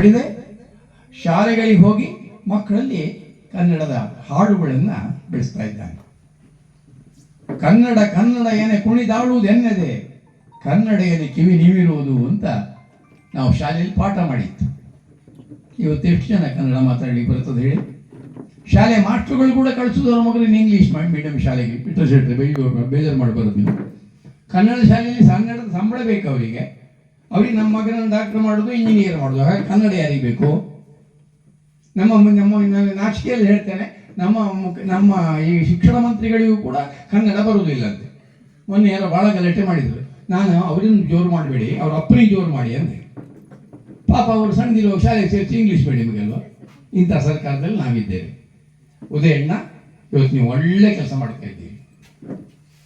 ಹಿಡಿದೆ ಶಾಲೆಗಳಿಗೆ ಹೋಗಿ ಮಕ್ಕಳಲ್ಲಿ ಕನ್ನಡದ ಹಾಡುಗಳನ್ನು ಬೆಳೆಸ್ತಾ ಇದ್ದಾನೆ. ಕನ್ನಡ ಕನ್ನಡ ಏನೇ ಕುಣಿದಾಡುವುದು ಎನ್ನದೆ, ಕನ್ನಡ ಏನೇ ಕಿವಿ ನೀವಿರುವುದು ಅಂತ ನಾವು ಶಾಲೆಯಲ್ಲಿ ಪಾಠ ಮಾಡಿತ್ತು ಇವತ್ತು ಎಷ್ಟು ಜನ ಕನ್ನಡ ಮಾತಾಡಲಿಕ್ಕೆ ಬರ್ತದೆ ಹೇಳಿ? ಶಾಲೆ ಮಾಸ್ಟರ್ಗಳು ಕೂಡ ಕಳಿಸೋದು ಅವ್ರ ಮಗನಿಗೆ ಇಂಗ್ಲೀಷ್ ಮೀಡಿಯಂ ಶಾಲೆಗೆ ಬೆಳಿಗ್ಗೆ ಬೇಜಾರು ಮಾಡಬಾರದು ನೀವು. ಕನ್ನಡ ಶಾಲೆಯಲ್ಲಿ ಕನ್ನಡದ ಸಂಬಳ ಬೇಕು ಅವರಿಗೆ. ಅವ್ರಿಗೆ ನಮ್ಮ ಮಗನನ್ನು ಡಾಕ್ಟರ್ ಮಾಡೋದು ಇಂಜಿನಿಯರ್ ಮಾಡೋದು. ಹಾಗೆ ಕನ್ನಡ ಯಾರಿಗೆ ಬೇಕು? ನಮ್ಮ ನಮ್ಮ ನಾಚಿಕೆಯಲ್ಲಿ ಹೇಳ್ತೇನೆ, ನಮ್ಮ ನಮ್ಮ ಈ ಶಿಕ್ಷಣ ಮಂತ್ರಿಗಳಿಗೂ ಕೂಡ ಕನ್ನಡ ಬರುವುದಿಲ್ಲ ಅಂತೆ. ಮೊನ್ನೆ ಯಾರೋ ಭಾಳ ಗಲಾಟೆ ಮಾಡಿದರು. ನಾನು ಅವರನ್ನು ಜೋರು ಮಾಡಬೇಡಿ, ಅವ್ರ ಅಪ್ಪನಿಗೆ ಜೋರು ಮಾಡಿ ಅಂದೆ. ಪಾಪ ಅವರು ಸಣ್ಣದಿರೋ ಶಾಲೆ ಸೇರಿಸಿ ಇಂಗ್ಲೀಷ್ ಮೀಡಿಯಮ್ಗಲ್ವ ಇಂಥ ಸರ್ಕಾರದಲ್ಲಿ ನಾವಿದ್ದೇವೆ. ಉದಯಣ್ಣ, ಇವತ್ತು ನೀವು ಒಳ್ಳೆ ಕೆಲಸ ಮಾಡ್ತಾ ಇದ್ದೀವಿ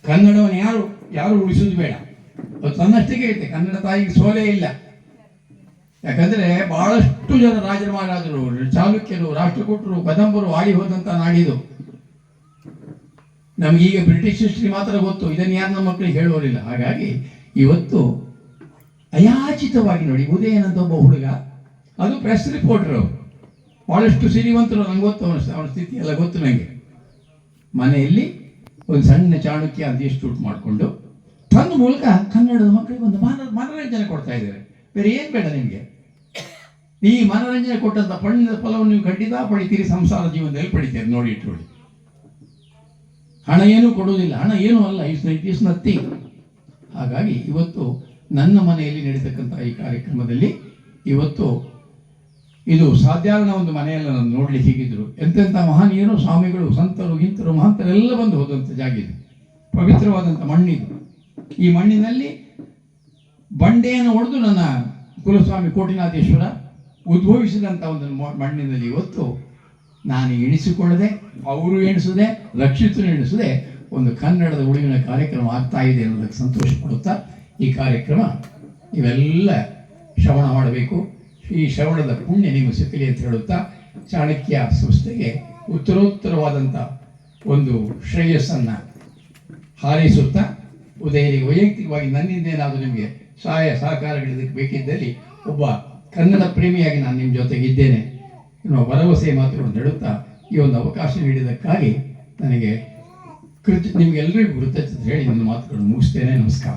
ಕನ್ನಡವನ್ನು ಯಾರು ಯಾರು ಉಳಿಸೋದು ಬೇಡ. ತನ್ನಷ್ಟಕ್ಕೆ ಐತೆ. ಕನ್ನಡ ತಾಯಿಗೆ ಸೋಲೇ ಇಲ್ಲ. ಯಾಕಂದ್ರೆ ಬಹಳಷ್ಟು ಜನ ರಾಜರ ಮಹಾರಾಜರು ಚಾಲುಕ್ಯರು, ರಾಷ್ಟ್ರಕೂಟರು ಕದಂಬರು ಆಗಿ ಹೋದಂತ ನಾಡಿದು. ನಮಗೀಗ ಬ್ರಿಟಿಷ್ ಹಿಸ್ಟ್ರಿ ಮಾತ್ರ ಗೊತ್ತು. ಇದನ್ನು ಯಾರು ನಮ್ಮ ಮಕ್ಕಳಿಗೆ ಹೇಳುವರಿಲ್ಲ ಹಾಗಾಗಿ ಇವತ್ತು ಅಯಾಚಿತವಾಗಿ ನೋಡಿ ಉದಯನ್ ಅಂತ ಒಬ್ಬ ಹುಡುಗ, ಅದು ಪ್ರೆಸ್ ರಿಪೋರ್ಟರ್. ಬಹಳಷ್ಟು ಸಿರಿವಂತರು, ನಂಗೆ ಗೊತ್ತು ಅವನ ಅವನ ಸ್ಥಿತಿ ಎಲ್ಲ ಗೊತ್ತು ನನಗೆ ಮನೆಯಲ್ಲಿ ಒಂದು ಸಣ್ಣ ಚಾಣಕ್ಯ ಅಂತ ಇನ್ಸ್ಟಿಟ್ಯೂಟ್ ಮಾಡಿಕೊಂಡು ಮೂಲಕ ಕನ್ನಡದ ಮಕ್ಕಳಿಗೆ ಒಂದು ಮನ, ಮನೋರಂಜನೆ ಕೊಡ್ತಾ ಇದ್ದಾರೆ. ಬೇರೆ ಏನು ಬೇಡ ನಿಮಗೆ? ಈ ಮನೋರಂಜನೆ ಕೊಟ್ಟಂತ ಪಣ್ಣಿನ ಫಲವನ್ನು ನೀವು ಖಂಡಿತ ಪಡಿತೀರಿ ಸಂಸಾರ ಜೀವನದಲ್ಲಿ ಪಡಿತೀರಿ ನೋಡಿ ಇಟ್ಕೊಳ್ಳಿ ಹಣ ಏನೂ ಕೊಡುವುದಿಲ್ಲ. ಹಣ ಏನೂ ಅಲ್ಲ, ಇಸ್ ಇಟ್ ಇಸ್ ನಥಿಂಗ್. ಹಾಗಾಗಿ ಇವತ್ತು ನನ್ನ ಮನೆಯಲ್ಲಿ ನಡೀತಕ್ಕಂಥ ಈ ಕಾರ್ಯಕ್ರಮದಲ್ಲಿ ಇವತ್ತು ಇದು ಸಾಧಾರಣ ಒಂದು ಮನೆಯಲ್ಲ ನಾನು ನೋಡಲಿ ಹೀಗಿದ್ರು. ಎಂತೆಂಥ ಮಹನೀಯರು ಸ್ವಾಮಿಗಳು, ಸಂತರು, ಗಿಂತರು, ಮಹಂತರೆಲ್ಲ ಬಂದು ಹೋದಂಥ ಜಾಗ ಇದು. ಪವಿತ್ರವಾದಂಥ ಮಣ್ಣಿದು. ಈ ಮಣ್ಣಿನಲ್ಲಿ ಬಂಡೆಯನ್ನು ಹೊಡೆದು ನನ್ನ ಕುಲಸ್ವಾಮಿ ಕೋಟಿನಾಥೇಶ್ವರ ಉದ್ಭವಿಸಿದಂಥ ಒಂದು ಮಣ್ಣಿನಲ್ಲಿ ಇವತ್ತು ನಾನು ಎಣಿಸಿಕೊಳ್ಳದೆ, ಅವರು ಎಣಿಸದೆ, ರಕ್ಷಿತರು ಎಣಿಸದೆ ಒಂದು ಕನ್ನಡದ ಉಳಿವಿನ ಕಾರ್ಯಕ್ರಮ ಆಗ್ತಾ ಇದೆ ಅನ್ನೋದಕ್ಕೆ ಸಂತೋಷ ಪಡುತ್ತಾ ಈ ಕಾರ್ಯಕ್ರಮ ಇವೆಲ್ಲ ಶ್ರವಣ ಮಾಡಬೇಕು. ಈ ಶ್ರವಣದ ಪುಣ್ಯ ನಿಮಗೆ ಸಿಕ್ಕಲಿ ಅಂತ ಹೇಳುತ್ತಾ ಚಾಣಕ್ಯ ಸಂಸ್ಥೆಗೆ ಉತ್ತರೋತ್ತರವಾದಂಥ ಒಂದು ಶ್ರೇಯಸ್ಸನ್ನು ಹಾರೈಸುತ್ತಾ ಉದಯನಿಗೆ ವೈಯಕ್ತಿಕವಾಗಿ ನನ್ನಿಂದ ಏನಾದರೂ ನಿಮಗೆ ಸಹಾಯ ಸಹಕಾರಗಳಿದ್ದಕ್ಕೆ ಬೇಕಿದ್ದಲ್ಲಿ ಒಬ್ಬ ಕನ್ನಡ ಪ್ರೇಮಿಯಾಗಿ ನಾನು ನಿಮ್ಮ ಜೊತೆಗಿದ್ದೇನೆ ಎನ್ನುವ ಭರವಸೆ ಮಾತುಗಳು ಹೇಳುತ್ತಾ ಈ ಒಂದು ಅವಕಾಶ ನೀಡಿದ್ದಕ್ಕಾಗಿ ನನಗೆ ಕೃತ ನಿಮಗೆಲ್ಲರಿಗೂ ಕೃತಜ್ಞತೆ ಹೇಳಿ ನನ್ನ ಮಾತುಗಳನ್ನು ಮುಗಿಸ್ತೇನೆ. ನಮಸ್ಕಾರ.